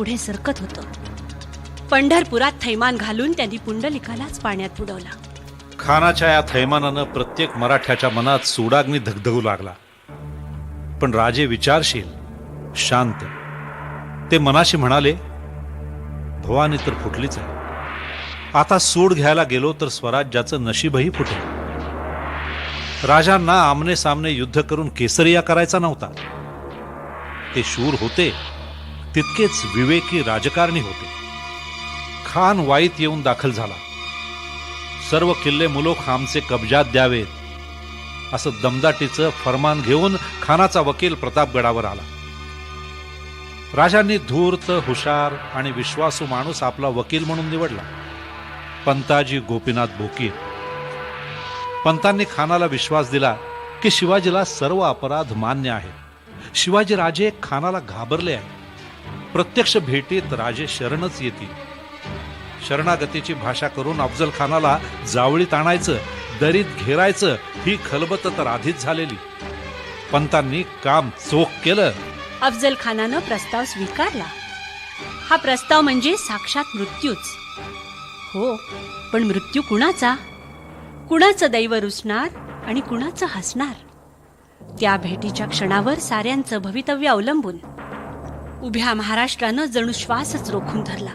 पुढे सरकत होतं. पंढरपुरात थैमान घालून त्यांनी पुंडलिकालाच पाण्यात बुडवला. खानाच्या या थैमानानं प्रत्येक मराठ्याच्या मनात सुडाग्नी धगधगू लागला. पण राजे विचारशील शांत. ते मनाशी म्हणाले भवानी तर फुटलीच आहे. आता सूड घ्यायला गेलो तर स्वराज्याचं नशीबही फुटेल. राजांना आमने सामने युद्ध करून केसरिया करायचा नव्हता. ते शूर होते तितकेच विवेकी राजकारणी होते. खान वाईत येऊन दाखल झाला. सर्व किल्ले मुलोख आमचे कब्जात द्यावेत असं दमदाटीचं फरमान घेऊन खानाचा वकील प्रतापगडावर आला. राजांनी धूर्त हुशार आणि विश्वासू माणूस आपला वकील म्हणून निवडला. पंताजी गोपीनाथ भोकीर पंतांनी खानाला विश्वास दिला की शिवाजीला सर्व अपराध मान्य आहेत. शिवाजी राजे खानाला घाबरले आहेत. प्रत्यक्ष भेटीत राजे शरणच येतील. शरणागतीची भाषा करून अफजल खानाला जावळीत आणायचं दरीत घेरायचं ही खलबत तर आधीच झालेली. पंतांनी काम चोख केलं. अफजल खानानं प्रस्ताव स्वीकारला. हा प्रस्ताव म्हणजे साक्षात मृत्यूच. हो पण मृत्यू कुणाचा? कुणाचं दैव रुसणार आणि कुणाचं हसणार? त्या भेटीच्या क्षणावर साऱ्यांचं भवितव्य अवलंबून उभ्या महाराष्ट्रानं जणू श्वासच रोखून धरला.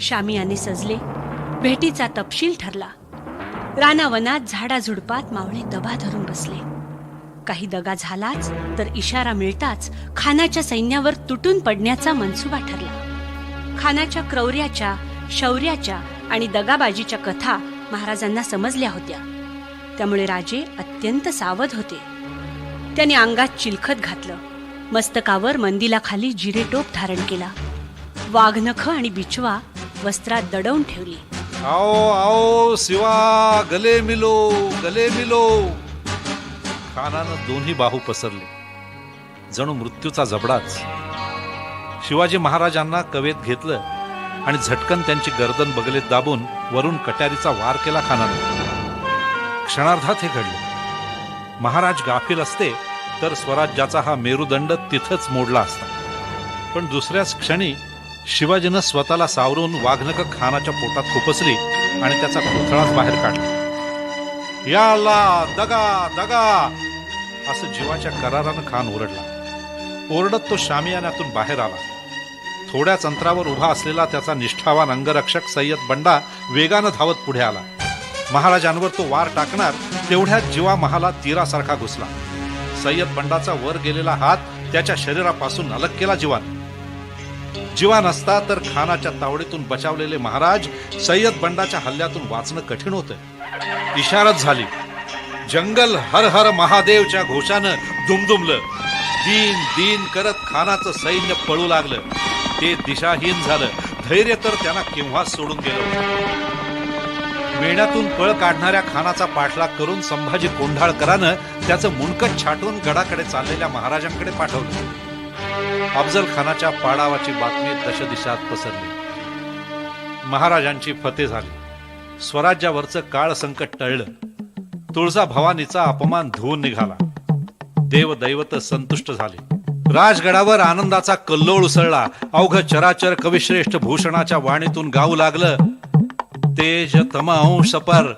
शामियाने सजले भेटीचा तपशील ठरला. रानावनात झाडाझुडपात मावळे दबा धरून बसले. काही दगा झालाच तर इशारा मिळताच खानाच्या सैन्यावर तुटून पडण्याचा मनसुबा ठरला. खानाच्या क्रौर्याच्या शौर्याच्या आणि दगाबाजीच्या कथा महाराजांना समजल्या होत्या. त्यामुळे राजे अत्यंत सावध होते. त्याने अंगात चिलखत घातलं. मस्तकावर मंदिलाखाली जिरेटोप धारण केला. वाघनख आणि बिचवा वस्त्रात दडवून ठेवली. आओ आओ शिवा गले मिलो गले मिलो. खानानं दोन्ही बाहू पसरले. जणू मृत्यूचा जबडाच. शिवाजी महाराजांना कवेत घेतलं आणि झटकन त्यांची गर्दन बगलेत दाबून वरून कट्यारीचा वार केला खानानं. क्षणार्धात हे घडले. महाराज गाफील असते तर स्वराज्याचा हा मेरुदंड तिथंच मोडला असता. पण दुसऱ्याच क्षणी शिवाजीनं स्वतःला सावरून वाघनक खानाच्या पोटात खुपसली आणि त्याचा पुतळाच बाहेर काढला. या दगा दगा! असं जीवाच्या करारानं खान ओरडला. ओरडत तो शामियानातून बाहेर आला. थोड्याच अंतरावर उभा असलेला त्याचा निष्ठावान अंगरक्षक सय्यद बंडा वेगानं धावत पुढे आला. महाराजांवर तो वार टाकणार तेवढ्या जीवा महाला तीरासारखा घुसला. सय्यद बंडाचा वर गेलेला हात त्याच्या शरीरापासून अलग केला जीवान. जीवान नसता तर खानाच्या तावडीतून बचावलेले महाराज सय्यद बंडाच्या हल्ल्यातून वाचणं कठीण होतं. इशारत झाली. जंगल हर हर महादेवच्या घोषानं दुमदुमलं. दीन दीन करत खानाचं सैन्य पळू लागलं. ते दिशाहीन झालं. धैर्य तर त्यांना केव्हाच सोडून गेलं मेण्यातून पळ काढणाऱ्या खानाचा पाठलाग करून संभाजी कोंढाळकरानं त्याचं मुंडकट छाटून गडाकडे चाललेल्या महाराजांकडे पाठवलं. अफजल खानाच्या पाडावाची बातमी दशदिशात पसरली. महाराजांची फते झाली. स्वराज्यावरचं काळ संकट टळलं. तुळजा भवानीचा अपमान धुवून निघाला. देव दैवत संतुष्ट झाले. राजगडावर आनंदाचा कल्लोळ उसळला. अवघ चराचर कविश्रेष्ठ भूषणाच्या वाणीतून गाऊ लागलं. तेज तमांश पर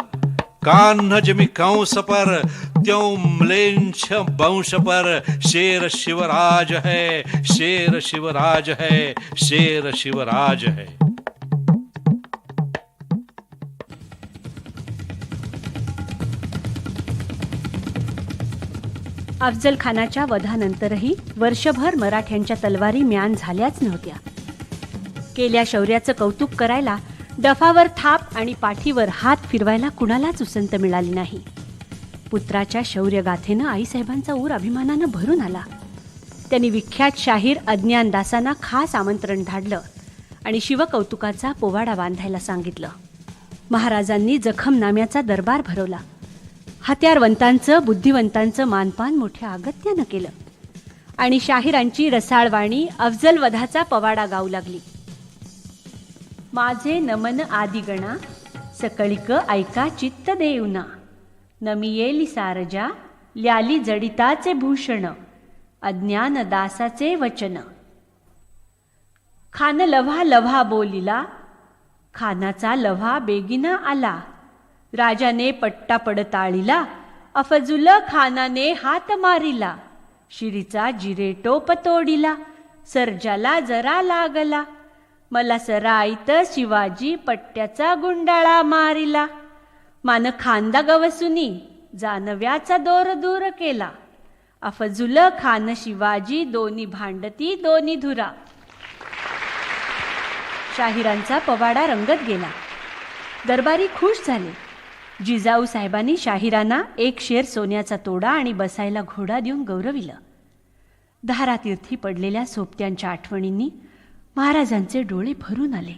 कान्ह जमी कंस पर त्यों म्लेंछ वंश पर। शेर शिवराज है शेर शिवराज है शेर शिवराज है। अफजल खानाच्या वधानंतरही वर्षभर मराठ्यांच्या तलवारी म्यान झाल्याच नव्हत्या. केल्या शौर्याचं कौतुक करायला डफावर थाप आणि पाठीवर हात फिरवायला कुणालाच उसंत मिळाली नाही. पुत्राच्या शौर्यगाथेनं आईसाहेबांचा ऊर अभिमानानं भरून आला. त्यांनी विख्यात शाहीर अज्ञान दासांना खास आमंत्रण धाडलं आणि शिवकौतुकाचा पोवाडा बांधायला सांगितलं. महाराजांनी जखमनाम्याचा दरबार भरवला. हत्यारवंतांचं बुद्धिवंतांचं मानपान मोठ्या अगत्यानं केलं. आणि शाहिरांची रसाळवाणी अफजल वधाचा पवाडा गाऊ लागली. माझे नमन आदिगणा सकळिक ऐका चित्त देऊना. नमियेली सारजा ल्याली जडिताचे भूषण अज्ञान दासाचे वचन. खान लव्हा लव्हा बोलिला खानाचा लव्हा बेगिना आला. राजाने पट्टा पडताळीला अफजुल खानाने हात मारिला. शिरीचा जिरेटोप तोडिला सर्जाला जरा लागला. मला सराईत शिवाजी पट्ट्याचा गुंडाळा मारिला. मान खांदा गवसुनी जानव्याचा दोर दूर केला. अफजुल खान शिवाजी दोन्ही भांडती दोन्ही धुरा. शाहिरांचा पवाडा रंगत गेला. दरबारी खुश झाले. जिजाऊ साहेबांनी शाहिरांना एक शेर सोन्याचा तोडा आणि बसायला घोडा देऊन गौरविलं. धारातीर्थी पडलेल्या सोबत्यांच्या आठवणींनी महाराजांचे डोळे भरून आले.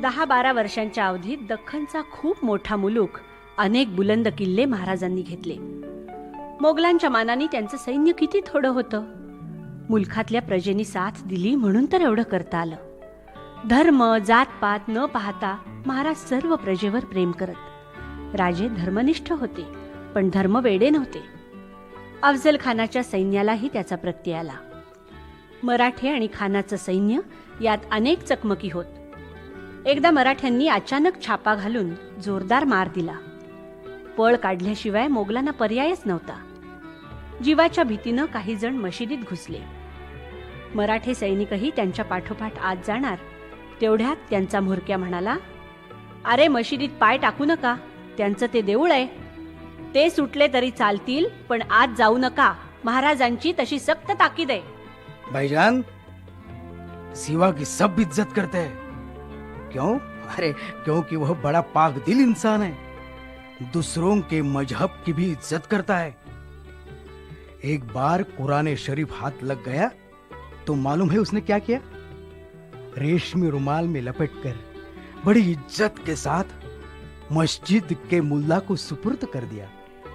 दहा बारा वर्षांच्या अवधीत दख्खनचा खूप मोठा मुलूक अनेक बुलंद किल्ले महाराजांनी घेतले. मोगलांच्या मानाने त्यांचं सैन्य किती थोडं होतं? मुलखातल्या प्रजेनी साथ दिली म्हणून तर एवढं करता आलं. धर्म जातपात न पाहता महाराज सर्व प्रजेवर प्रेम करत. राजे धर्मनिष्ठ होते पण धर्म वेडे नव्हते. अफजल खानाच्या सैन्यालाही त्याचा प्रत्यय आला. मराठे आणि खानाचं सैन्य यात अनेक चकमकी होत. एकदा मराठ्यांनी अचानक छापा घालून जोरदार मार दिला. पळ काढल्याशिवाय मोगलांना पर्यायच नव्हता. जीवाच्या भीतीनं काही जण मशिदीत घुसले. मराठे सैनिकही त्यांच्या पाठोपाठ आत जाणार. तेवढ्यात त्यांचा म्होरक्या म्हणाला अरे मशिदीत पाय टाकू नका. त्यांचं ते देऊळ आहे. ते सुटले तरी चालतील, पण आत जाऊ नका. महाराजांची तशी सक्त ताकीद आहे. भाईजान, सिवा की सब इज़्ज़त करते. हैं क्यों? अरे क्योंकि वह बड़ा पाक दिल इंसान है। दूसरों के मज़हब की भी इज़्ज़त करता है। एक बार कुरान शरीफ हाथ लग गया तो मालूम है उसने क्या किया? रेशमी रुमाल में लपेटकर बड़ी इज़्ज़त के साथ मस्जिद के मुल्ला को सुपुर्द कर दिया।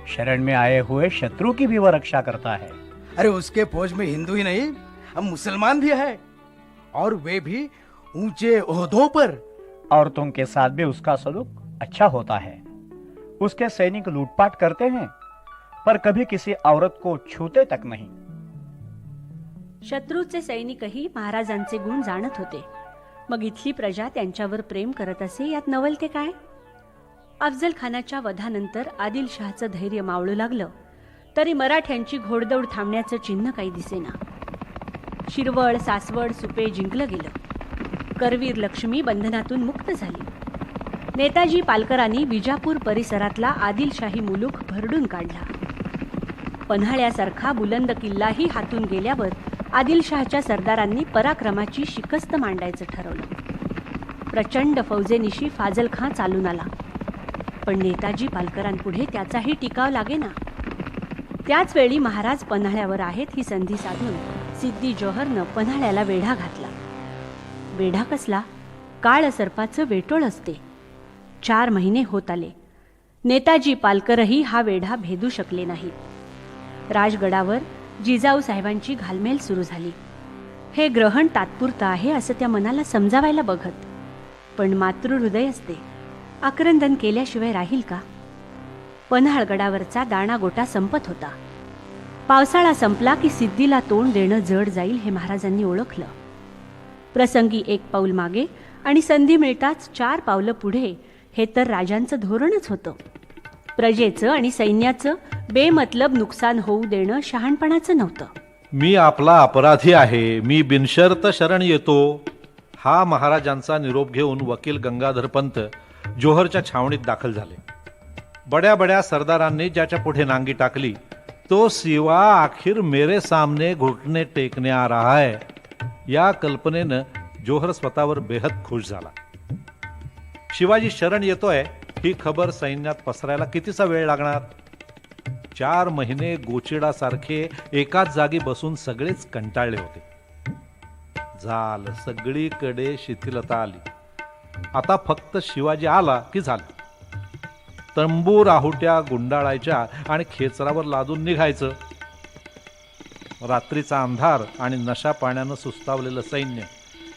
शरण में आए हुए शत्रु की भी वह रक्षा करता है। अरे उसके फौज में हिंदू ही नहीं हम मुसलमान भी है। और वे भी ऊँचे ओहदों पर। औरतों के साथ भी उसका सलूक अच्छा होता है। उसके सैनिक लूटपाट करते हैं पर कभी किसी औरत को छूते तक नहीं। शत्रूचे सैनिकही महाराजांचे गुण जाणत होते। मग इथली प्रजा त्यांच्यावर प्रेम करत असे यात नवल ते काय? अफजल खानाच्या वधानंतर आदिलशहाचं धैर्य मावळू लागलं. तरी मराठ्यांची घोडदौड थांबण्याचं चिन्ह काही दिसेना. शिरवळ सासवड सुपे जिंकलं गेलं. करवीर लक्ष्मी बंधनातून मुक्त झाली. नेताजी पालकरांनी विजापूर परिसरातला आदिलशाही मुलूक भरडून काढला. पन्हाळ्यासारखा बुलंद किल्लाही हातून गेल्यावर आदिलशहाच्या सरदारांनी पराक्रमाची शिकस्त मांडायचं ठरवलं. प्रचंड फौजेनिशी फाजल खां चालून आला. पण नेताजी पालकरांपुढे त्याचाही टिकाव लागेना. त्याच वेळी महाराज पन्हाळ्यावर आहेत ही संधी साधून सिद्धी जोहरनं पन्हाळ्याला वेढा घातला. वेढा कसला? काळ सर्पाचं वेटोळ असते. चार महिने होत आले. नेताजी पालकरही हा वेढा भेदू शकले नाहीत. राजगडावर जिजाऊ साहेबांची घालमेल सुरू झाली. हे ग्रहण तात्पुरतं आहे असं त्या मनाला समजावायला बघत. पण मातृहृदय असते. आक्रंदन केल्याशिवाय राहील का? पन्हाळगडावरचा दाणागोटा संपत होता. पावसाळा संपला की सिद्धीला तोंड देणं जड जाईल हे महाराजांनी ओळखलं. प्रसंगी एक पाऊल मागे आणि संधी मिळताच चार पावलं पुढे हे तर राजांचं धोरणच होतं. प्रजेचं आणि सैन्याचं बेमतलब नुकसान होऊ देणं शहाणपणाचं नव्हतं. मी आपला अपराधी आहे मी बिनशर्त शरण येतो. हा महाराजांचा निरोप घेऊन वकील गंगाधर पंत जोहरच्या छावणीत दाखल झाले. बड्या बड्या सरदारांनी ज्याच्या पुढे नांगी टाकली तो सिवा आखिर मेरे सामने घुटणे टेकणे आ रहा है. या कल्पनेनं जोहर स्वतःवर बेहद खुश झाला. शिवाजी शरण येतोय ही खबर सैन्यात पसरायला कितीचा वेळ लागणार? चार महिने गोचिडासारखे एकाच जागी बसून सगळेच कंटाळले होते. झाल सगळीकडे शिथिलता आली. आता फक्त शिवाजी आला की झालं. तंबू राहुट्या गुंडाळायच्या आणि खेचरावर लादून निघायचं. रात्रीचा अंधार आणि नशा पाण्यानं सुस्तावलेलं सैन्य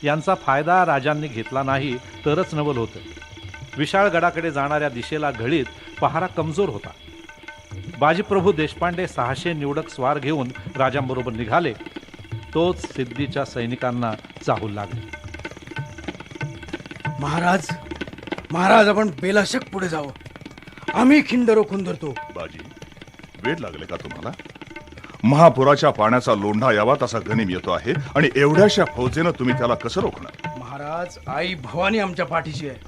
यांचा फायदा राजांनी घेतला नाही तरच नवल होतं. विशाळगडाकडे जाणाऱ्या दिशेला घडीत पहारा कमजोर होता. बाजीप्रभू देशपांडे सहाशे निवडक स्वार घेऊन राजांबरोबर निघाले. तोच सिद्धीच्या सैनिकांना चाहू लागले. महाराज महाराज आपण बेलाशक पुढे जावं. आम्ही खिंड रोखून धरतो बाजी वेळ लागले का तुम्हाला? महापुराच्या पाण्याचा लोंढा यावा तसा गनिम येतो आहे आणि एवढ्याशा फौजेनं तुम्ही त्याला कसं रोखणार? महाराज आई भवानी आमच्या पाठीशी आहे.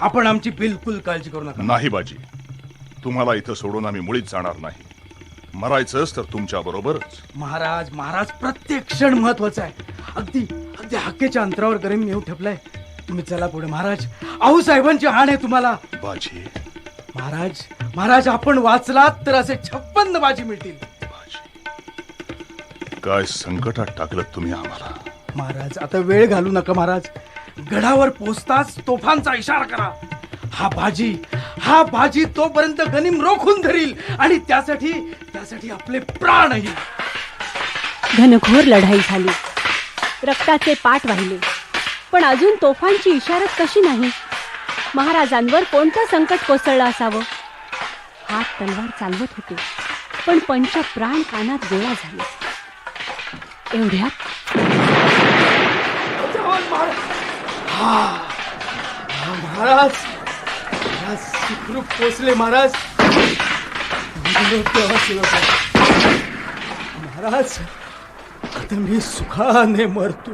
आपण आमची बिलकुल काळजी करू नका. नाही बाजी तुम्हाला इथं सोडून आम्ही मुळीच जाणार नाही. मरायचंच तर तुमच्या बरोबरच. महाराज महाराज प्रत्येक क्षण महत्त्वाचा आहे. अगदी अगदी हक्केच्या अंतरावर गरीब येऊ ठेपलाय. तुम्ही चला पुढे महाराज. आऊ साहेबांची हाण आहे तुम्हाला. बाजी. महाराज महाराज आपण वाचलात तर असे छप्पन्न बाजी मिळतील. बाजी. काय संकटात टाकलं तुम्ही आम्हाला? महाराज आता वेळ घालू नका महाराज. गडावर पोचताच तोफांचा इशारा करा. हा बाजी हा बाजी तोपर्यंत गनिम रोखून धरील आणि त्यासाठी त्यासाठी आपले प्राणही. घनघोर लढाई झाली. रक्ताचे पाठ वाहिले. पण अजून तोफांची इशारत कशी नाही? महाराजांवर कोणतं संकट कोसळलं असावं? हात तलवार चालवत होते पण पंच प्राण कानात गोळा झाले. एवढ्यात महाराज! हा महाराज! सुखरूप पोचले महाराज! महाराज आता मी सुखाने मरतो.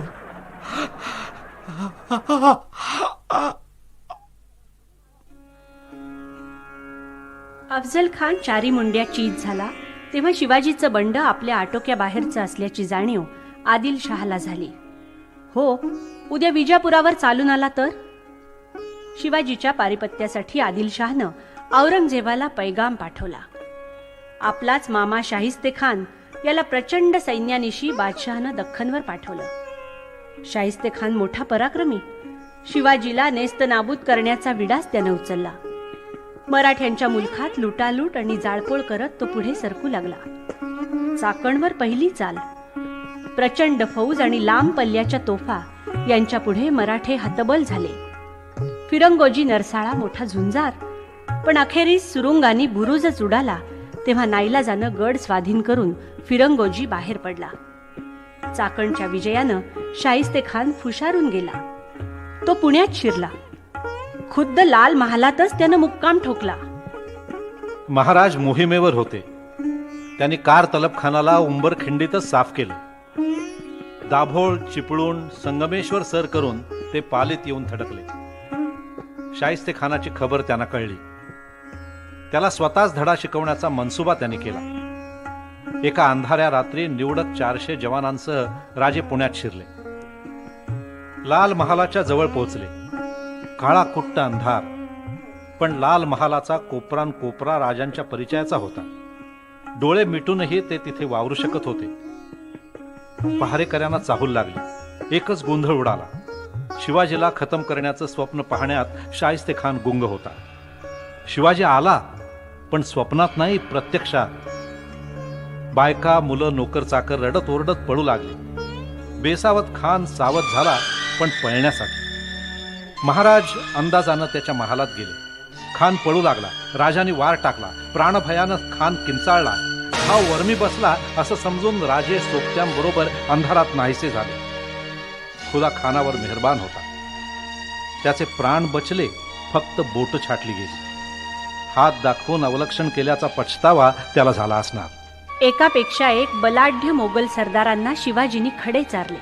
अफजल खान चारी मुंड्या चीज झाला. तेव्हा शिवाजीचं बंड आपल्या आटोक्याबाहेरचं असल्याची जाणीव आदिल शहाला झाली. हो उद्या विजापुरावर चालून आला तर? शिवाजीच्या पारिपत्यासाठी आदिलशहानं औरंगजेबाला पैगाम पाठवला. आपलाच मामा शाहिस्ते खान याला प्रचंड सैन्यानिशी बादशहानं दख्खनवर पाठवलं. शाहिस्ते खान मोठा पराक्रमी. शिवाजीला नेस्त नाबूद करण्याचा विडास त्यानं उचलला. मराठ्यांच्या मुलखात लुटालूट आणि जाळपोळ करत तो पुढे सरकू लागला. चाकणवर पहिली चाल. प्रचंड फौज आणि लांब पल्ल्याच्या तोफा यांच्या पुढे मराठे हतबल झाले. फिरंगोजी नरसाळा मोठा झुंजार. पण अखेरीस सुरुंगानी बुरुजच उडाला तेव्हा नाईलाजानं गड स्वाधीन करून फिरंगोजी बाहेर पडला. चाकणच्या विजयानं शाहिस्ते खान फुशारून गेला. तो पुण्यात शिरला. खुद्द लाल महालातच त्यानं मुक्काम ठोकला. महाराज मोहिमेवर होते. त्यांनी कार तलबखानाला उंबरखिंडीतच साफ केलं. दाभोळ चिपळूण संगमेश्वर सर करून ते पालीत येऊन थडकले. शाहिस्ते खानाची खबर त्यांना कळली. त्याला स्वतःच धडा शिकवण्याचा मनसुबा त्यांनी केला. एका अंधाऱ्या रात्री निवडक चारशे जवानांसह राजे पुण्यात शिरले. लाल महालाच्या जवळ पोहोचले. काळा कुट्ट अंधार. पण लाल महालाचा कोपरान कोपरा राजांच्या परिचयाचा होता. डोळे मिटूनही ते तिथे वावरू शकत होते. पहारेकऱ्यांना चाहूल लागली. एकच गोंधळ उडाला. शिवाजीला खतम करण्याचं स्वप्न पाहण्यात शाहिस्ते खान गुंग होता. शिवाजी आला पण स्वप्नात नाही प्रत्यक्षात बायका मुलं नोकर चाकर रडत ओरडत पळू लागले. बेसावत खान सावध झाला पण पळण्यासाठी. महाराज अंदाजानं त्याच्या महालात गेले. खान पळू लागला राजाने वार टाकला प्राणभयानं खान किंचाळला. हा वर्मी बसला असं समजून राजे सोबत्यांबरोबर अंधारात नाहीसे झाले. खुदा खानावर मेहरबान होता. त्याचे प्राण बचले फक्त बोट छाटली गेली. हात दाखवून अवलक्षण केल्याचा पछतावा त्याला झाला असणार. एकापेक्षा एक बलाढ्य मोगल सरदारांना शिवाजींनी खडे चारले.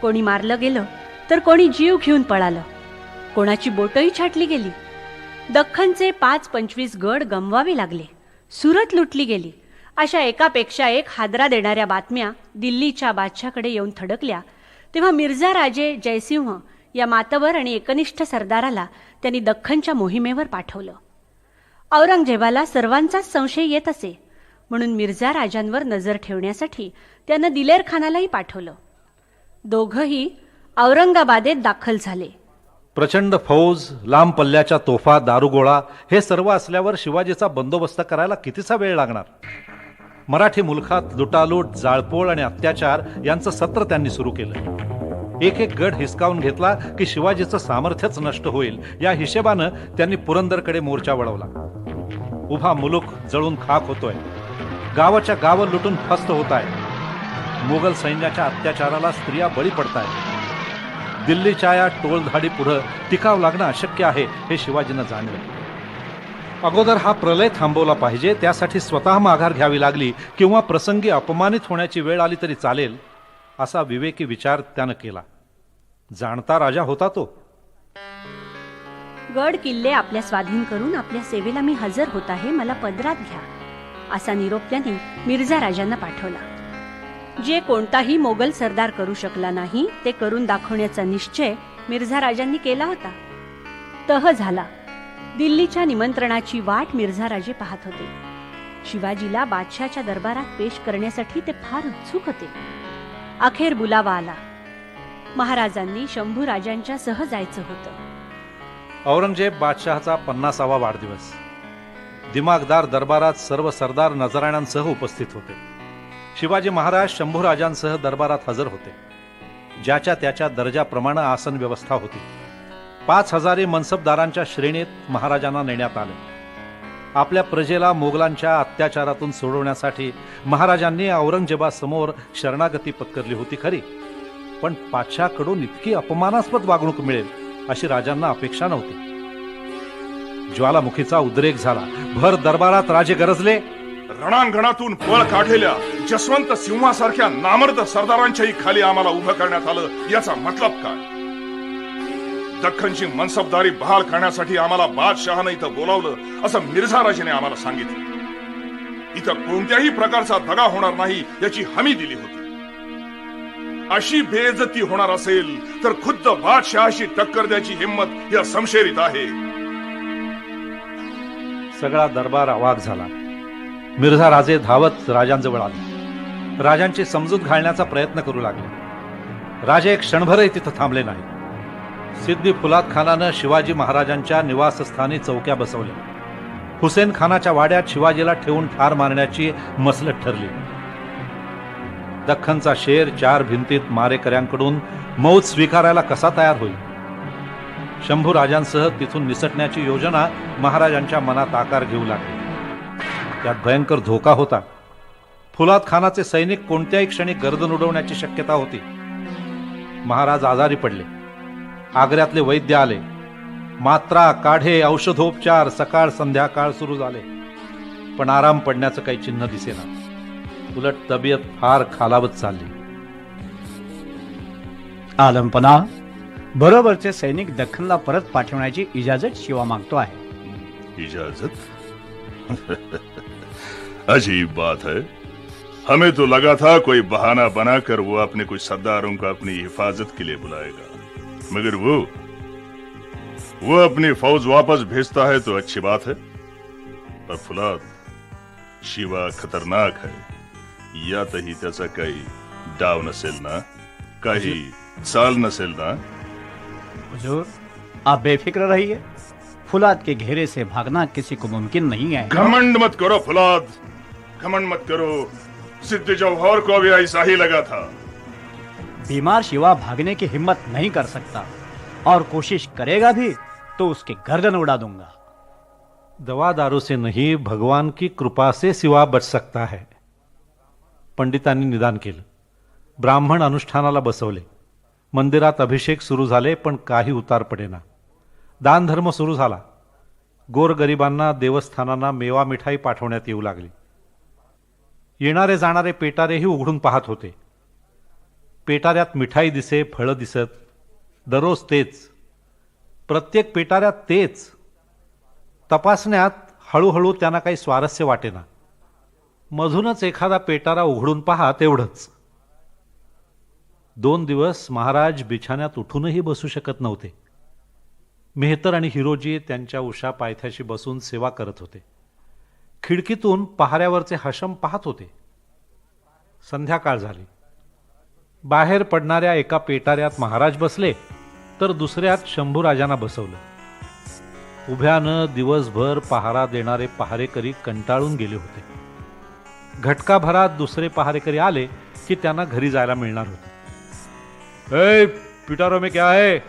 कोणी मारलं गेलं तर कोणी जीव घेऊन पळालं. कोणाची बोटही छाटली गेली. दख्खनचे पाच पंचवीस गड गमवावे लागले. सुरत लुटली गेली. अशा एकापेक्षा एक हादरा देणाऱ्या बातम्या दिल्लीच्या बादशाकडे येऊन थडकल्या तेव्हा मिर्झा राजे जयसिंह या मातवर आणि एकनिष्ठ सरदाराला त्यांनी दख्खनच्या मोहिमेवर पाठवलं. औरंगजेबाला सर्वांचाच संशय येत असे. म्हणून मिर्झा राजांवर नजर ठेवण्यासाठी त्यानं दिलेर खानालाही पाठवलं. दोघंही औरंगाबादेत दाखल झाले. प्रचंड फौज लांब पल्ल्याच्या तोफा दारुगोळा हे सर्व असल्यावर शिवाजीचा बंदोबस्त करायला कितीसा वेळ लागणार? मराठी मुलखात लुटालूट जाळपोळ आणि अत्याचार यांचं सत्र त्यांनी सुरू केलं. एक एक गड हिसकावून घेतला की शिवाजीचं सामर्थ्यच नष्ट होईल या हिशेबानं त्यांनी पुरंदरकडे मोर्चा वळवला. उभा मुलूक जळून खाक होतोय. गावाच्या गावं लुटून फस्त होत आहे मुघल सैन्याच्या अत्याचाराला स्त्रिया बळी पडतायत. दिल्लीच्या या टोळधाडी पुढं टिकाव लागणं अशक्य आहे हे शिवाजीनं जाणलं. अगोदर हा प्रलय थांबवला पाहिजे त्यासाठी स्वतः माघार घ्यावी लागली किंवा प्रसंगी अपमानित होण्याची वेळ आली तरी चालेल असा विवेकी विचार त्यानं केला. जाणता राजा होता तो. गड किल्ले आपल्या स्वाधीन करून आपल्या सेवेला मी हजर होत आहे मला पदरात घ्या. असा निरोप त्यांनी मिर्झा राजांना पाठवला. जे कोणताही मोगल सरदार करू शकला नाही ते करून दाखवण्याचा निश्चय मिर्झा राजांनी केला होता. तह झाला. दिल्लीच्या निमंत्रणाची वाट मिर्झा राजे पाहत होते. शिवाजीला बादशाच्या दरबारात पेश करण्यासाठी ते फार उत्सुक होते. अखेर बुलावा आला. महाराजांनी शंभू राजांच्या सह जायचं होतं. औरंगजेब बादशहाचा पन्नासावा वाढदिवस. दिमागदार दरबारात सर्व सरदार नजराण्यांसह उपस्थित होते. शिवाजी महाराज शंभूराजांसह दरबारात हजर होते. ज्याच्या त्याच्या दर्जाप्रमाणे आसन व्यवस्था होती. पाच हजारी मनसबदारांच्या श्रेणीत महाराजांना नेण्यात आले. आपल्या प्रजेला मोगलांच्या अत्याचारातून सोडवण्यासाठी महाराजांनी औरंगजेबासमोर शरणागती पत्करली होती खरी. पण पाचशाकडून इतकी अपमानास्पद वागणूक मिळेल अशी राजांना अपेक्षा नव्हती. ज्वालामुखीचा उद्रेक झाला. भर दरबारात राजे गरजले. रणांगणातून पळ काढलेल्या जसवंत सिंहासारख्या नामर्द सरदारांच्याही खाली आम्हाला उभं करण्यात आलं याचा मतलब काय? दख्खनची मनसबदारी बहाल करण्यासाठी आम्हाला बादशहानं इथं बोलावलं असं मिर्झा राजेने आम्हाला सांगितलं. इथं कोणत्याही प्रकारचा दगा होणार नाही याची हमी दिली होती. अशी बेजती होणार असेल तर खुद्द बादशहाशी टक्कर द्यायची हिंमत या समशेरीत आहे. सगळा दरबार अवाक झाला. मिर्झा राजे धावत राजांजवळ आले. राजांची समजूत घालण्याचा प्रयत्न करू लागले. राजे एक क्षणभरही तिथं थांबले नाही सिद्धी फुलाद खानानं शिवाजी महाराजांच्या निवासस्थानी चौक्या बसवल्या. हुसेन खानाच्या वाड्यात शिवाजीला ठेवून ठार मारण्याची मसलत ठरली. दख्खनचा शेर चार भिंतीत मारेकऱ्यांकडून मौत स्वीकारायला कसा तयार होईल? शंभू राजांसह तिथून निसटण्याची योजना महाराजांच्या मनात आकार घेऊ लागली. त्यात भयंकर धोका होता. फुलात खानाचे सैनिक कोणत्याही क्षणी गर्दन उडवण्याची शक्यता होती. महाराज आजारी पडले. आग्र्यातले वैद्य आले. मात्रा काढे औषधोपचार सकाळ संध्याकाळ सुरू झाले. पण आराम पडण्याचं काही चिन्ह दिसेना. उलट तब्येत फार खालावत चालली. आलंपना बरोबरचे सैनिक दख्खनला परत पाठवण्याची इजाजत शिवा मागतो आहे. इजाजत? अजीब बात है। हमें तो लगा था कोई बहाना बनाकर वो अपने कुछ सरदारों को अपनी हिफाजत के लिए बुलाएगा। मगर वो वो अपनी फौज वापस भेजता है तो अच्छी बात है। पर फुलाद शिवा खतरनाक है। यातही त्याचा काही डाव नसेल ना? काही चाल नसेल ना? हुजूर आप बेफिक्र रहिए। फुलाद के घेरे से भागना किसी को मुमकिन नहीं है। घमंड मत करो फुलाद। घमंड मत करो। सिद्ध जौहर को भी ऐसा ही लगा था। बीमार शिवा भागने की हिम्मत नहीं कर सकता। और कोशिश करेगा भी तो उसके गर्दन उड़ा दूँगा। दवा दारू से नहीं भगवान की कृपा से शिवा बच सकता है। पंडितांनी निदान केलं। ब्राह्मण अनुष्ठानाला बसवले। मंदिरात अभिषेक सुरू झाले पण काही उतार पडेना. दानधर्म सुरू झाला. गोरगरिबांना देवस्थानांना मेवा मिठाई पाठवण्यात येऊ लागली. येणारे जाणारे पेटारेही उघडून पाहत होते. पेटाऱ्यात मिठाई दिसे फळं दिसत. दररोज तेच. प्रत्येक पेटाऱ्यात तेच. तपासण्यात हळूहळू त्यांना काही स्वारस्य वाटेना. मधूनच एखादा पेटारा उघडून पहा तेवढंच. दोन दिवस महाराज बिछाण्यात उठूनही बसू शकत नव्हते. मेहतर आणि हिरोजी त्यांच्या उषा पायथ्याशी बसून सेवा करत होते. खिडकीतून पहाऱ्यावरचे हशम पाहत होते. संध्याकाळ झाली. बाहेर पडणाऱ्या एका पेटाऱ्यात महाराज बसले तर दुसऱ्यात शंभूराजांना बसवलं. उभ्यानं दिवसभर पहारा देणारे पहारेकरी कंटाळून गेले होते. घटकाभरात दुसरे पहारेकरी आले की त्यांना घरी जायला मिळणार होते. ए पिटारो में क्या है?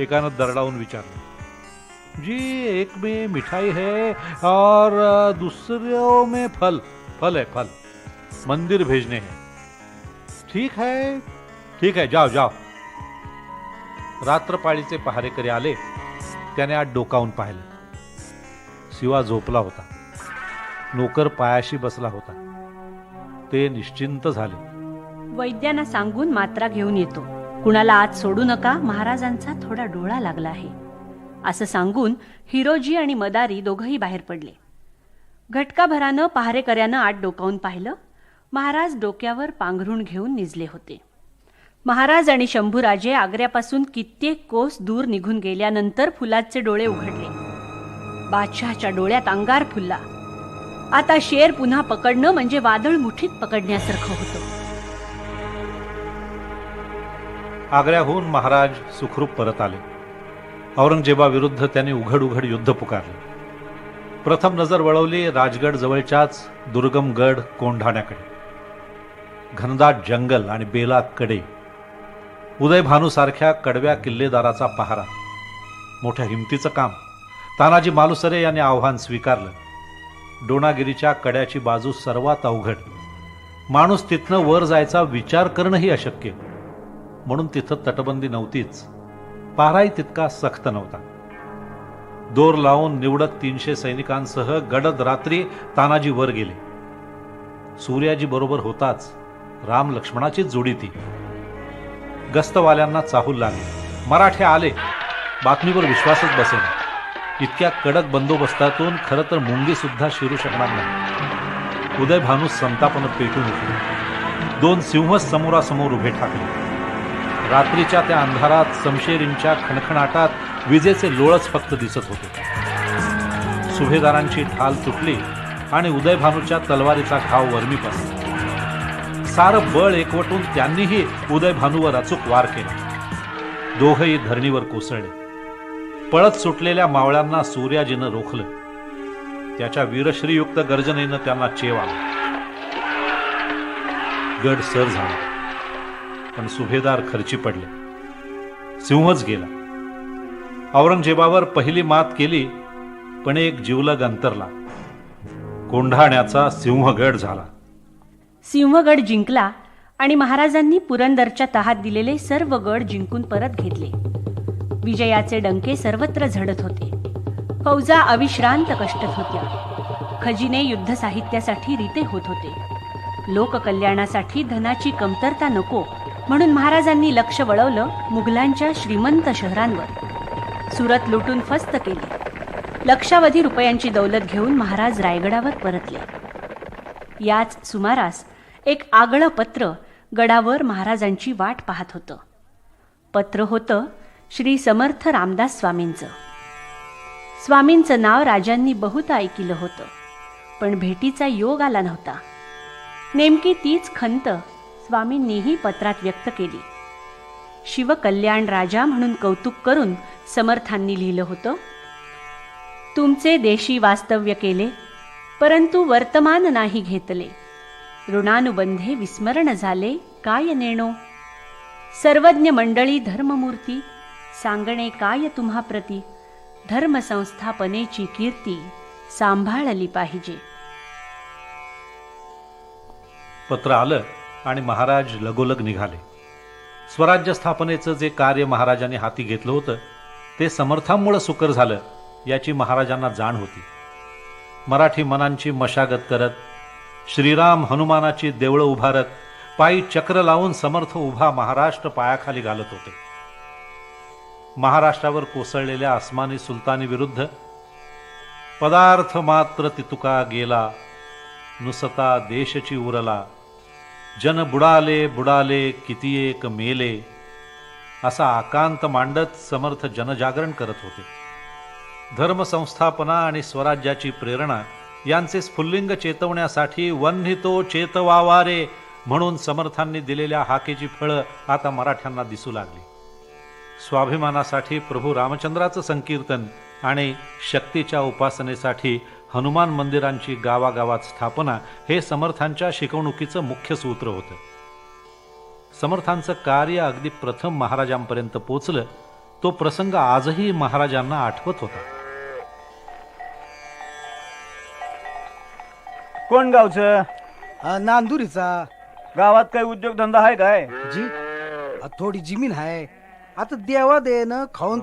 एकानं दरडावून विचारलं जी एक में मिठाई है और दूसरे में फल। फल है फल। मंदिर भेजने हैं। ठीक है ठीक है जाओ जाओ। रात्रपाळीचे पहारेकरी आले त्याने आत डोकावून पाहिले। शिवा झोपला होता। नोकर पायाशी बसला होता। ते निश्चिंत झाले। वैद्यांना सांगून मात्रा घेऊन येतो. कुणाला आत सोडू नका महाराजांचा थोडा डोळा लागला आहे. असं सांगून हिरोजी आणि मदारी दोघंही बाहेर पडले. घटकाभरानं पहारेकऱ्यानं आत डोकावून पाहिलं. महाराज डोक्यावर पांघरून घेऊन निजले होते. महाराज आणि शंभूराजे आग्र्यापासून कित्येक कोस दूर निघून गेल्यानंतर फुलाचे डोळे उघडले. बादशहाच्या डोळ्यात अंगार फुलला. आता शेर पुन्हा पकडणं म्हणजे वादळ मुठीत पकडण्यासारखं होतं. आग्र्याहून महाराज सुखरूप परत आले. औरंगजेबाविरुद्ध त्याने उघड उघड युद्ध पुकारले. प्रथम नजर वळवली राजगड जवळच्याच दुर्गम गड कोंढाण्याकडे. घनदाट जंगल आणि बेला कडे. उदय भानूसारख्या कडव्या किल्लेदाराचा पहारा. मोठ्या हिमतीचं काम. तानाजी मालुसरे यांनी आव्हान स्वीकारलं. डोणागिरीच्या कड्याची बाजू सर्वात अवघड. माणूस तिथनं वर जायचा विचार करणंही अशक्य. म्हणून तिथं तटबंदी नव्हतीच. पाराही तितका सक्त नव्हता. दोर लावून निवडक तीनशे सैनिकांसह गडद रात्री तानाजी वर गेले. सूर्याजी बरोबर होताच. राम लक्ष्मणाचीच जोडी ती. गस्तवाल्यांना चाहूल लागले. मराठे आले. बातमीवर विश्वासच बसेना. इतक्या कडक बंदोबस्तातून खरं तर मुंगी सुद्धा शिरू शकणार नाही. उदय भानू संतापनं पेटून उठले. दोन सिंह समोरासमोर उभे ठाकले रात्रीच्या त्या अंधारात समशेरींच्या खणखणाटात विजेचे लोळच फक्त दिसत होते. सुभेदारांची ढाल तुटली आणि उदयभानूच्या तलवारीचा घाव वरमी पडला. सारं बळ एकवटून त्यांनीही उदयभानूवर अचूक वार केला. दोघही धरणीवर कोसळले. पळत सुटलेल्या मावळ्यांना सूर्याजीनं रोखलं. त्याच्या वीरश्रीयुक्त गर्जनेनं त्यांना चेव आला गड सर झाला. पण सुभेदार खर्ची पडले. सिंहच गेला. औरंगजेबावर पहिली मात केली पण एक जिवलग अंतरला. कोंढाण्याचा सिंहगड झाला. सिंहगड जिंकला आणि महाराजांनी पुरंदरच्या तहात दिलेले सर्व गड जिंकून परत घेतले. विजयाचे डंके सर्वत्र झडत होते. फौजा अविश्रांत कष्टत होत्या खजिने युद्ध साहित्यासाठी रिते होत होते. लोककल्याणासाठी धनाची कमतरता नको म्हणून महाराजांनी लक्ष वळवलं मुघलांच्या श्रीमंत शहरांवर. सुरत लुटून फस्त केली. लक्षावधी रुपयांची दौलत घेऊन महाराज रायगडावर परतले. याच सुमारास एक आगळं पत्र गडावर महाराजांची वाट पाहत होतं. पत्र होतं श्री समर्थ रामदास स्वामींचं. स्वामींचं नाव राजांनी बहुत ऐकिलं होतं पण भेटीचा योग आला नव्हता. नेमकी तीच खंत स्वामींनीही पत्रात व्यक्त केली. शिवकल्याण राजा म्हणून कौतुक करून समर्थांनी लिहिलं होतं तुमचे देशी वास्तव्य केले परंतु वर्तमान नाही घेतले. ऋणानुबंधे विस्मरण झाले काय नेणो? सर्वज्ञ मंडळी धर्ममूर्ती सांगणे काय तुम्हा प्रती? धर्मसंस्थापनेची कीर्ती सांभाळली पाहिजे. पत्र आलं आणि महाराज लगोलग निघाले. स्वराज्य स्थापनेचं जे कार्य महाराजांनी हाती घेतलं होतं ते समर्थांमुळं सुकर झालं याची महाराजांना जाण होती. मराठी मनांची मशागत करत श्रीराम हनुमानाची देवळं उभारत पायी चक्र लावून समर्थ उभा महाराष्ट्र पायाखाली घालत होते. महाराष्ट्रावर कोसळलेल्या आसमानी सुलतानी विरुद्ध पदार्थ मात्र तितुका गेला नुसता देशची उरला जन बुडाले बुडाले किती एक मेले. असा आकांत मांडत समर्थ जनजागरण करत होते. धर्मसंस्थापना आणि स्वराज्याची प्रेरणा यांचे स्फुल्लिंग चेतवण्यासाठी वन्हितो चेतवावारे म्हणून समर्थांनी दिलेल्या हाकेची फळं आता मराठ्यांना दिसू लागली. स्वाभिमानासाठी प्रभू रामचंद्राचं संकीर्तन आणि शक्तीच्या उपासनेसाठी हनुमान मंदिरांची गावागावात स्थापना हे समर्थांच्या शिकवणुकीचं मुख्य सूत्र होतं. समर्थांचं कार्य अगदी प्रथम महाराजांपर्यंत पोचलं तो प्रसंग आजही महाराजांना आठवत होता. कोण गावचं? नांदुरीचा. गावात काही उद्योगधंदा आहे काय? जी? अ, थोडी जमीन आहे. आता देवा दे ना खाऊन